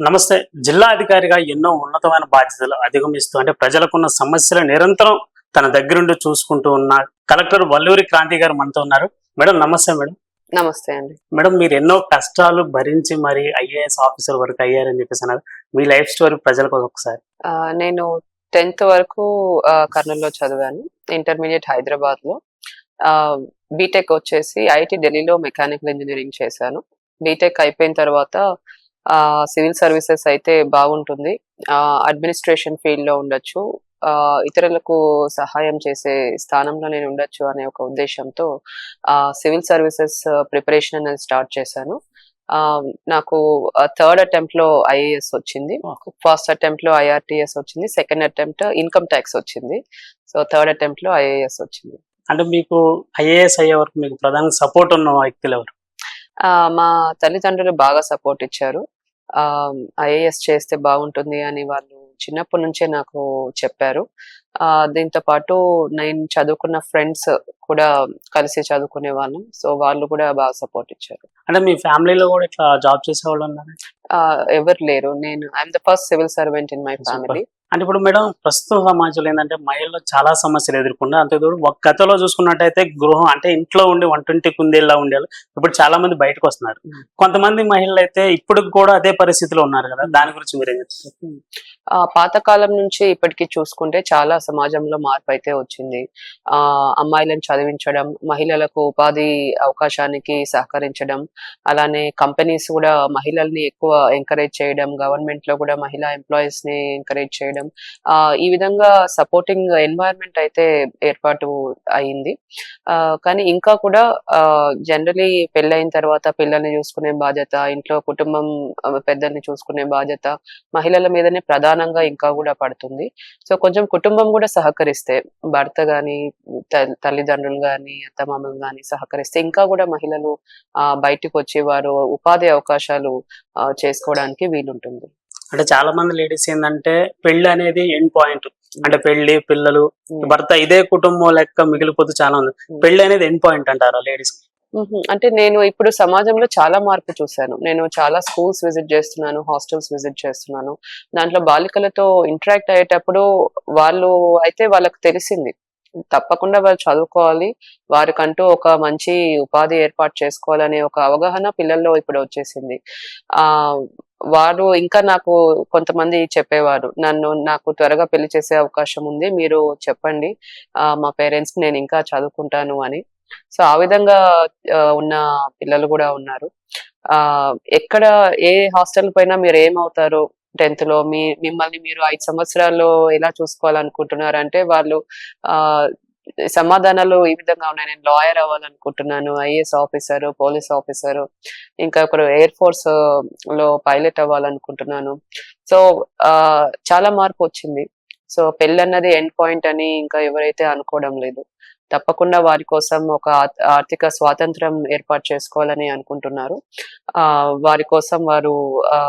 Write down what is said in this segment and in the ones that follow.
నమస్తే. జిల్లా అధికారిగా ఎన్నో ఉన్నతమైన బాధ్యతలు అధిగమిస్తూ అంటే ప్రజలకున్న సమస్యలు నిరంతరం తన దగ్గరుండి చూసుకుంటూ ఉన్న కలెక్టర్ వల్లూరి క్రాంతి గారు మనతో ఉన్నారు. మేడం నమస్తే మేడం. నమస్తే అండి. మేడం మీరు ఎన్నో కష్టాలు భరించి మరి ఐఏఎస్ ఆఫీసర్ వరకు అయ్యారని చెప్పేసి అన్నారు. మీ లైఫ్ స్టోరీ ప్రజలకు ఒకసారి. నేను టెన్త్ వరకు కర్నూలులో చదివాను. ఇంటర్మీడియట్ హైదరాబాద్లో బీటెక్ వచ్చేసి ఐఐటి ఢిల్లీలో మెకానికల్ ఇంజనీరింగ్ చేశాను. బీటెక్ అయిపోయిన తర్వాత సివిల్ సర్వీసెస్ అయితే బాగుంటుంది. అడ్మినిస్ట్రేషన్ ఫీల్డ్లో ఉండొచ్చు ఇతరులకు సహాయం చేసే స్థానంలో నేను ఉండొచ్చు అనే ఒక ఉద్దేశంతో సివిల్ సర్వీసెస్ ప్రిపరేషన్ అనేది స్టార్ట్ చేశాను. నాకు థర్డ్ అటెంప్ట్లో ఐఏఎస్ వచ్చింది. ఫస్ట్ అటెంప్ట్లో ఐఆర్టీఎస్ వచ్చింది. సెకండ్ అటెంప్ట్ ఇన్కమ్ ట్యాక్స్ వచ్చింది. సో థర్డ్ అటెంప్ట్లో ఐఏఎస్ వచ్చింది. అంటే మీకు ఐఏఎస్ అయ్యే వరకు మీకు ప్రధాన సపోర్ట్ ఉన్న వ్యక్తులు ఎవరు? మా తల్లిదండ్రులు బాగా సపోర్ట్ ఇచ్చారు. ఐఏఎస్ చేస్తే బాగుంటుంది అని వాళ్ళు చిన్నప్పటి నుంచే నాకు చెప్పారు. ఆ, దీంతో పాటు నేను చదువుకున్న ఫ్రెండ్స్ కూడా కలిసి చదువుకునే వాళ్ళం. సో వాళ్ళు కూడా బాగా సపోర్ట్ ఇచ్చారు. అంటే మీ ఫ్యామిలీలో కూడా ఇట్లా జాబ్ చేసే వాళ్ళు ఉన్నారు? ఎవరు లేరు. నేను I'm the first civil servant in my. Family అంటే ఇప్పుడు మేడం ప్రస్తుత సమాజంలో ఏంటంటే మహిళలు చాలా సమస్యలు ఎదుర్కొంటారు అంతేకాదు ఒక గతంలో చూసుకున్నట్టయితే గృహం అంటే ఇంట్లో ఉండి వంటింటి కుందేలా ఉండేవాళ్ళు. ఇప్పుడు చాలా మంది బయటకు వస్తున్నారు. Mm. కొంతమంది మహిళలు అయితే ఇప్పుడు కూడా అదే పరిస్థితిలో ఉన్నారు కదా. దాని గురించి మీరేం చెప్తారు? ఆ పాతకాలం నుంచి ఇప్పటికి చూసుకుంటే చాలా సమాజంలో మార్పు అయితే వచ్చింది. ఆ అమ్మాయిలను చదివించడం మహిళలకు ఉపాధి అవకాశానికి సహకరించడం అలానే కంపెనీస్ కూడా మహిళల్ని ఎక్కువ ఎంకరేజ్ చేయడం గవర్నమెంట్లో కూడా మహిళా ఎంప్లాయీస్ని ఎంకరేజ్ చేయడం ఆ ఈ విధంగా సపోర్టింగ్ ఎన్వైరన్మెంట్ అయితే ఏర్పాటు అయింది. ఆ కానీ ఇంకా కూడా జనరలీ పెళ్ళైన తర్వాత పిల్లల్ని చూసుకునే బాధ్యత ఇంట్లో కుటుంబం పెద్దల్ని చూసుకునే బాధ్యత మహిళల మీదనే ప్రధాన ప్రధానంగా ఇంకా కూడా పడుతుంది. సో కొంచెం కుటుంబం కూడా సహకరిస్తే భర్త గాని త- తల్లిదండ్రులు గాని అత్తమామలు గాని సహకరిస్తే ఇంకా కూడా మహిళలు ఆ బయటకు వచ్చి వారు ఉపాధి అవకాశాలు చేసుకోవడానికి వీలుంటుంది. అంటే చాలా మంది లేడీస్ ఏంటంటే పెళ్ళి అనేది ఎండ్ పాయింట్. అంటే పెళ్ళి పిల్లలు భర్త ఇదే కుటుంబం లెక్క మిగిలిపోతూ చాలా ఉంది. పెళ్ళి అనేది ఎండ్ పాయింట్ అంటారా లేడీస్. అంటే నేను ఇప్పుడు సమాజంలో చాలా మార్పు చూశాను. నేను చాలా స్కూల్స్ విజిట్ చేస్తున్నాను హాస్టల్స్ విజిట్ చేస్తున్నాను. దాంట్లో బాలికలతో ఇంటరాక్ట్ అయ్యేటప్పుడు వాళ్ళు అయితే వాళ్ళకి తెలిసింది. తప్పకుండా వాళ్ళు చదువుకోవాలి. వారికంటూ ఒక మంచి ఉపాధి ఏర్పాటు చేసుకోవాలనే ఒక అవగాహన పిల్లల్లో ఇప్పుడు వచ్చేసింది. ఆ వారు ఇంకా నాకు కొంతమంది చెప్పేవారు. నన్ను నాకు త్వరగా పెళ్ళి చేసే అవకాశం ఉంది. మీరు చెప్పండి. మా పేరెంట్స్ నేను ఇంకా చదువుకుంటాను అని. సో ఆ విధంగా ఉన్న పిల్లలు కూడా ఉన్నారు. ఆ ఎక్కడ ఏ హాస్టల్ పైన మీరు ఏమవుతారు? టెన్త్లో మీ మిమ్మల్ని మీరు ఐదు సంవత్సరాల్లో ఎలా చూసుకోవాలనుకుంటున్నారు? అంటే వాళ్ళు ఆ సమాధానాలు ఈ విధంగా ఉన్నాయి. నేను లాయర్ అవ్వాలనుకుంటున్నాను ఐఏఎస్ ఆఫీసర్ పోలీస్ ఆఫీసర్ ఇంకా ఒకరు ఎయిర్ ఫోర్స్లో పైలట్ అవ్వాలనుకుంటున్నాను. సో ఆ చాలా మార్పు వచ్చింది. సో పెళ్ళి అన్నది ఎండ్ పాయింట్ అని ఇంకా ఎవరైతే అనుకోవడం లేదు. తప్పకుండా వారి కోసం ఒక ఆర్థిక స్వాతంత్రం ఏర్పాటు చేసుకోవాలని అనుకుంటున్నారు. ఆ వారి కోసం వారు ఆ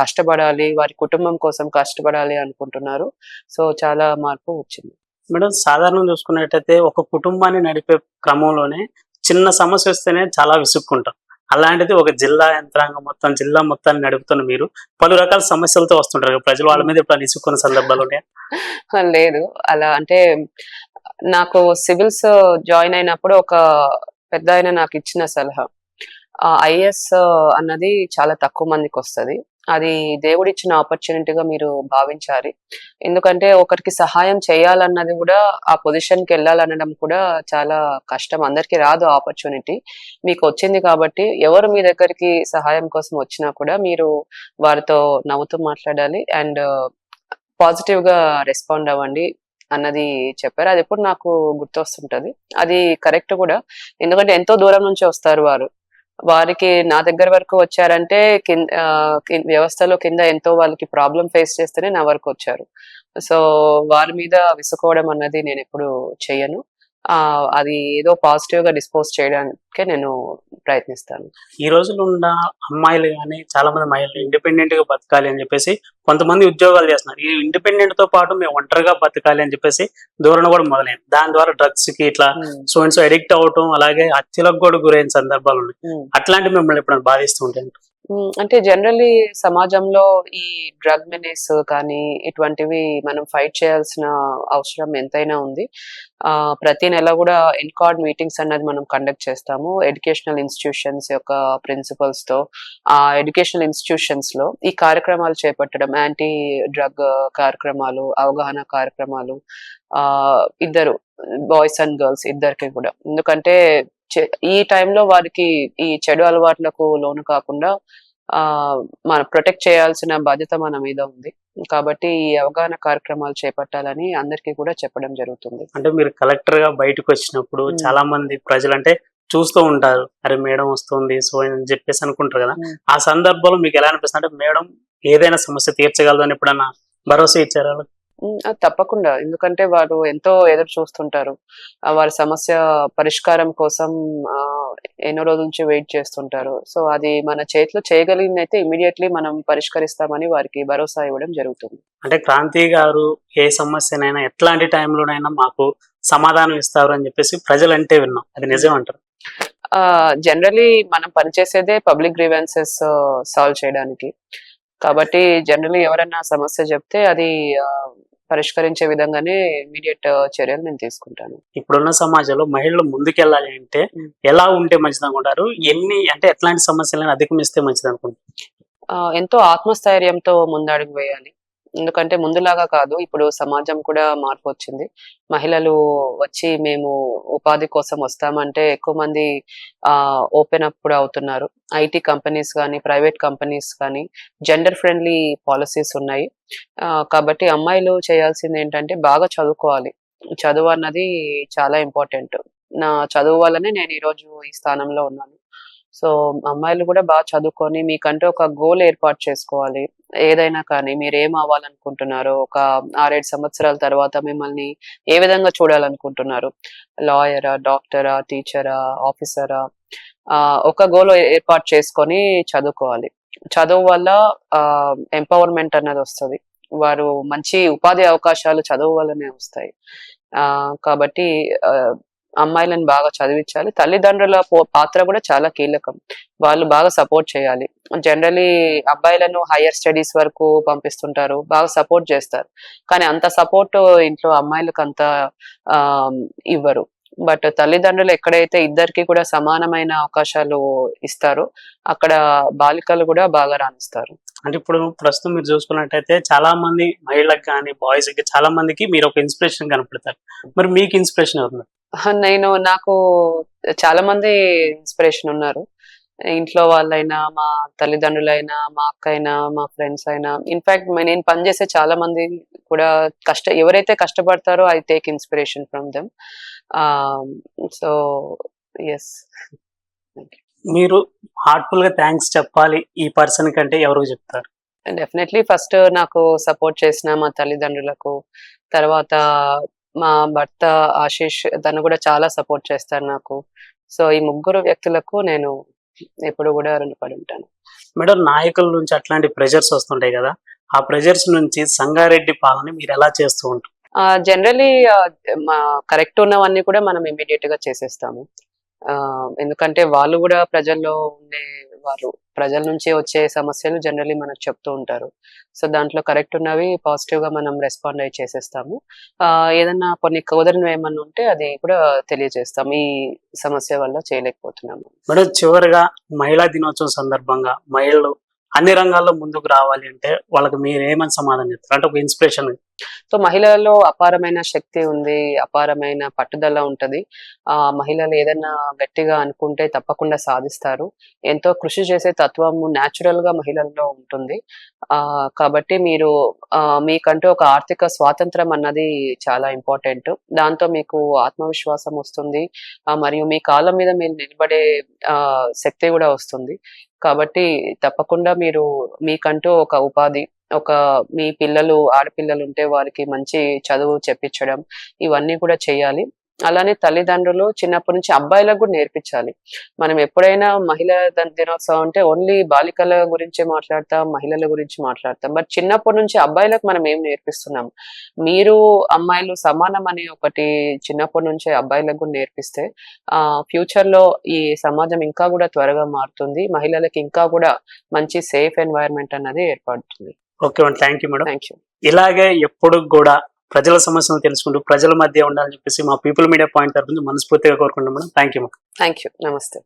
కష్టపడాలి వారి కుటుంబం కోసం కష్టపడాలి అనుకుంటున్నారు. సో చాలా మార్పు వచ్చింది. మేడం సాధారణంగా చూసుకున్నట్టయితే ఒక కుటుంబాన్ని నడిపే క్రమంలోనే చిన్న సమస్య వస్తేనే చాలా విసుక్కుంటాం. అలాంటిది ఒక జిల్లా యంత్రాంగం మొత్తం జిల్లా మొత్తాన్ని నడుపుతున్న మీరు పలు రకాల సమస్యలతో వస్తుంటారు ప్రజలు వాళ్ళ మీద ఇప్పుడు విసుక్కున్న సందర్భాలు లేదు. అలా అంటే నాకు సివిల్స్ జాయిన్ అయినప్పుడు ఒక పెద్ద ఆయన నాకు ఇచ్చిన సలహా. ఐఏఎస్ అన్నది చాలా తక్కువ మందికి వస్తది. అది దేవుడిచ్చిన ఆపర్చునిటీగా మీరు భావించాలి. ఎందుకంటే ఒకరికి సహాయం చేయాలన్నది కూడా ఆ పొజిషన్కి వెళ్ళాలనడం కూడా చాలా కష్టం. అందరికీ రాదు ఆపర్చునిటీ మీకు వచ్చింది కాబట్టి ఎవరు మీ దగ్గరికి సహాయం కోసం వచ్చినా కూడా మీరు వారితో నవ్వుతూ మాట్లాడాలి. అండ్ పాజిటివ్గా రెస్పాండ్ అవ్వండి. అన్నది చెప్పారు. అది ఎప్పుడు నాకు గుర్తొస్తుంటది. అది కరెక్ట్ కూడా. ఎందుకంటే ఎంతో దూరం నుంచి వస్తారు వారు. వారికి నా దగ్గర వరకు వచ్చారంటే కింద వ్యవస్థలో కింద ఎంతో వాళ్ళకి ప్రాబ్లం ఫేస్ చేస్తేనే నా వరకు వచ్చారు. సో వారి మీద విసుకోవడం అన్నది నేను ఎప్పుడు చెయ్యను. అది ఏదో పాజిటివ్గా డిస్పోజ్ చేయడానికే నేను ప్రయత్నిస్తాను. ఈ రోజుల్లో ఉన్న అమ్మాయిలు కానీ చాలా మంది మహిళలు ఇండిపెండెంట్గా బతకాలి అని చెప్పేసి కొంతమంది ఉద్యోగాలు చేస్తున్నారు. ఈ ఇండిపెండెంట్తో పాటు మేము ఒంటరిగా బతకాలి అని చెప్పేసి ధోరణ కూడా మొదలైంది. దాని ద్వారా డ్రగ్స్కి ఇట్లా సో అండ్ సో అడిక్ట్ అవటం అలాగే హత్యలకు కూడా గురైన సందర్భాలు ఉన్నాయి. అట్లాంటి మిమ్మల్ని ఎప్పుడైనా బాధిస్తూ ఉంటాయి అంటే జనరల్లీ సమాజంలో ఈ డ్రగ్ మెనేస్ కానీ ఇటువంటివి మనం ఫైట్ చేయాల్సిన అవసరం ఎంతైనా ఉంది. ఆ, ప్రతి నెల కూడా ఎన్కార్డ్ మీటింగ్స్ అన్నది మనం కండక్ట్ చేస్తాము. ఎడ్యుకేషనల్ ఇన్స్టిట్యూషన్స్ యొక్క ప్రిన్సిపల్స్తో ఆ ఎడ్యుకేషనల్ ఇన్స్టిట్యూషన్స్లో ఈ కార్యక్రమాలు చేపట్టడం యాంటీ డ్రగ్ కార్యక్రమాలు అవగాహన కార్యక్రమాలు ఇద్దరు బాయ్స్ అండ్ గర్ల్స్ ఇద్దరికి కూడా. ఎందుకంటే ఈ టైంలో వారికి ఈ చెడు అలవాట్లకు లోను కాకుండా ఆ మన ప్రొటెక్ట్ చేయాల్సిన బాధ్యత మన మీద ఉంది. కాబట్టి ఈ అవగాహన కార్యక్రమాలు చేపట్టాలని అందరికీ కూడా చెప్పడం జరుగుతుంది. అంటే మీరు కలెక్టర్గా బయటకు వచ్చినప్పుడు. చాలా మంది ప్రజలు అంటే చూస్తూ ఉంటారు అరే మేడం వస్తుంది సో అని చెప్పేసి అనుకుంటారు కదా. ఆ సందర్భంలో మీకు ఎలా అనిపిస్తుంది? అంటే మేడం ఏదైనా సమస్య తీర్చగలదు అని ఎప్పుడన్నా భరోసా ఇచ్చారా? తప్పకుండా. ఎందుకంటే వారు ఎంతో ఎదురు చూస్తుంటారు. వారి సమస్య పరిష్కారం కోసం ఎన్నో రోజుల నుంచి వెయిట్ చేస్తుంటారు. సో అది మన చేతిలో చేయగలిగింది అయితే ఇమీడియట్లీ మనం పరిష్కరిస్తామని వారికి భరోసా ఇవ్వడం జరుగుతుంది. అంటే క్రాంతి గారు ఏ సమస్యనైనా ఎట్లాంటి టైంలోనైనా మాకు సమాధానం ఇస్తారు అని చెప్పేసి ప్రజలు అంటే విన్నాం. అది నిజం అంటారు. జనరలీ మనం పనిచేసేదే పబ్లిక్ గ్రీవెన్సెస్ సాల్వ్ చేయడానికి. కాబట్టి జనరలీ ఎవరైనా సమస్య చెప్తే అది పరిష్కరించే విధంగానే ఇమీడియట్ చర్యలు నేను తీసుకుంటాను. ఇప్పుడున్న సమాజంలో మహిళలు ముందుకెళ్ళాలి అంటే. ఎలా ఉంటే మంచిది అనుకుంటారు ఎన్ని అంటే ఎట్లాంటి సమస్యలను అధిగమిస్తే మంచిది అనుకుంటారు ఆ, ఎంతో ఆత్మస్థైర్యంతో ముందడుగు వేయాలి. ఎందుకంటే ముందులాగా కాదు ఇప్పుడు సమాజం కూడా మార్పు వచ్చింది మహిళలు వచ్చి మేము ఉపాధి కోసం వస్తామంటే ఎక్కువ మంది ఆ ఓపెన్ అప్ కూడా అవుతున్నారు. ఐటీ కంపెనీస్ కానీ ప్రైవేట్ కంపెనీస్ కానీ జెండర్ ఫ్రెండ్లీ పాలసీస్ ఉన్నాయి. కాబట్టి అమ్మాయిలు చేయాల్సింది ఏంటంటే బాగా చదువుకోవాలి. చదువు అన్నది చాలా ఇంపార్టెంట్. నా చదువు వల్లనే నేను ఈరోజు ఈ స్థానంలో ఉన్నాను. సో అమ్మాయిలు కూడా బాగా చదువుకొని మీకంటే ఒక గోల్ ఏర్పాటు చేసుకోవాలి. ఏదైనా కానీ మీరు ఏం అవ్వాలనుకుంటున్నారో ఒక ఆరేడు సంవత్సరాల తర్వాత మిమ్మల్ని ఏ విధంగా చూడాలనుకుంటున్నారు? లాయరా డాక్టరా టీచరా ఆఫీసరా? ఆ, ఒక గోల్ ఏర్పాటు చేసుకొని చదువుకోవాలి. చదువు వల్ల ఎంపవర్మెంట్ అన్నది వస్తుంది. వారు మంచి ఉపాధి అవకాశాలు చదువు వల్లనే వస్తాయి. ఆ కాబట్టి అమ్మాయిలను బాగా చదివించాలి. తల్లిదండ్రుల పాత్ర కూడా చాలా కీలకం. వాళ్ళు బాగా సపోర్ట్ చేయాలి. జనరలీ అబ్బాయిలను హైయర్ స్టడీస్ వరకు పంపిస్తుంటారు. బాగా సపోర్ట్ చేస్తారు. కానీ అంత సపోర్ట్ ఇంట్లో అమ్మాయిలకు అంత ఆ, ఇవ్వరు. బట్ తల్లిదండ్రులు ఎక్కడైతే ఇద్దరికి కూడా సమానమైన అవకాశాలు ఇస్తారో అక్కడ బాలికలు కూడా బాగా రాణిస్తారు. అంటే ఇప్పుడు ప్రస్తుతం మీరు చూసుకున్నట్టయితే చాలా మంది మహిళలకు కానీ బాయ్స్ చాలా మందికి మీరు ఒక ఇన్స్పిరేషన్ కనపడతారు. మరి మీకు ఇన్స్పిరేషన్ అవుతుంది నేను నాకు చాలా మంది ఇన్స్పిరేషన్ ఉన్నారు. ఇంట్లో వాళ్ళైనా మా తల్లిదండ్రులైనా మా అక్క అయినా మా ఫ్రెండ్స్ అయినా. ఇన్ఫాక్ట్ నేను పనిచేసే చాలా మంది కూడా కష్ట ఎవరైతే కష్టపడతారో I take inspiration from them so yes మీరు హార్ట్ఫుల్గా థ్యాంక్స్ చెప్పాలి ఈ పర్సన్ కంటే ఎవరికి చెప్తారు? డెఫినెట్లీ ఫస్ట్ నాకు సపోర్ట్ చేసిన మా తల్లిదండ్రులకు తర్వాత మా భర్త ఆశీష్ తను కూడా చాలా సపోర్ట్ చేస్తారు నాకు. సో ఈ ముగ్గురు వ్యక్తులకు నేను ఎప్పుడు కూడా రుణపడి ఉంటాను మేడం నాయకుల నుంచి అట్లాంటి ప్రెషర్స్ వస్తుంటాయి కదా. ఆ ప్రెషర్స్ నుంచి సంగారెడ్డి పాలన మీరు ఎలా చేస్తూ ఉంటారు? జనరలీ కరెక్ట్ ఉన్నవన్నీ కూడా మనం ఇమీడియట్గా చేసేస్తాము ఎందుకంటే వాళ్ళు కూడా ప్రజల్లో ఉండే వారు. ప్రజల నుంచి వచ్చే సమస్యలు జనరలీ మనకు చెప్తూ ఉంటారు. సో దాంట్లో కరెక్ట్ ఉన్నవి పాజిటివ్గా మనం రెస్పాండ్ అయ్యి చేసేస్తాము. ఆ, ఏదన్నా కొన్ని కుదరనివి ఏమన్నా ఉంటే అది కూడా తెలియజేస్తాం. ఈ సమస్య వల్ల చేయలేకపోతున్నాము. మేడం చివరిగా మహిళా దినోత్సవం సందర్భంగా మహిళలు అన్ని రంగాల్లో ముందుకు రావాలి అంటే వాళ్ళకి మీరు ఏమని సమాధానం చెప్తారు? అంటే ఒక ఇన్స్పిరేషన్ సో మహిళల్లో అపారమైన శక్తి ఉంది అపారమైన పట్టుదల ఉంటది. ఆ మహిళలు ఏదైనా గట్టిగా అనుకుంటే తప్పకుండా సాధిస్తారు. ఎంతో కృషి చేసే తత్వము న్యాచురల్గా మహిళల్లో ఉంటుంది. ఆ కాబట్టి మీరు ఆ మీకంటూ ఒక ఆర్థిక స్వాతంత్రం అన్నది చాలా ఇంపార్టెంట్ దాంతో మీకు ఆత్మవిశ్వాసం వస్తుంది. మరియు మీ కాలం మీద మీరు నిలబడే ఆ శక్తి కూడా వస్తుంది. కాబట్టి తప్పకుండా మీరు మీకంటూ ఒక ఉపాధి ఒక మీ పిల్లలు ఆడపిల్లలు ఉంటే వారికి మంచి చదువు చెప్పించడం ఇవన్నీ కూడా చేయాలి. అలానే తల్లిదండ్రులు చిన్నప్పటి నుంచి అబ్బాయిలకు కూడా నేర్పించాలి. మనం ఎప్పుడైనా మహిళా దినోత్సవం అంటే ఓన్లీ బాలికల గురించే మాట్లాడతాం మహిళల గురించి మాట్లాడతాం. బట్ చిన్నప్పటి నుంచి అబ్బాయిలకు మనం ఏం నేర్పిస్తున్నాం? మీరు అమ్మాయిలు సమానం అనే ఒకటి చిన్నప్పటి నుంచే అబ్బాయిలకు కూడా నేర్పిస్తే ఆ ఫ్యూచర్లో ఈ సమాజం ఇంకా కూడా త్వరగా మారుతుంది. మహిళలకు ఇంకా కూడా మంచి సేఫ్ ఎన్వైరన్మెంట్ అన్నది ఏర్పడుతుంది. Okay madam thank you madam thank you ఇలాగే ఎప్పుడు కూడా ప్రజల సమస్యలు తెలుసుకుంటూ ప్రజల మధ్య ఉండాలని చెప్పేసి మా పీపుల్ మీడియా పాయింట్ తరఫు మనస్ఫూర్తిగా కోరుకుంటున్నాం madam. Thank you thank you నమస్తే